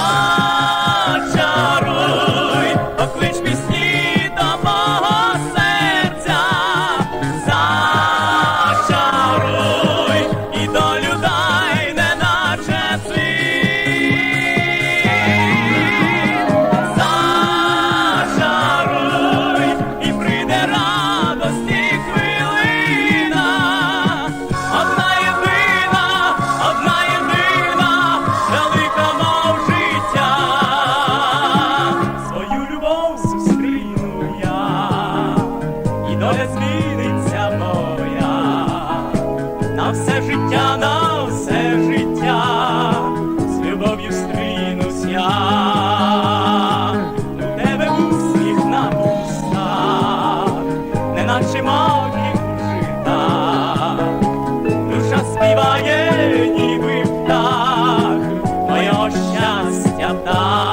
Oh. Доля зміниться моя. На все життя, на все життя, з любов'ю стрінусь я. У тебе усміх на устах, неначе маків жита. Душа співає, ніби птах, моє щастя птах.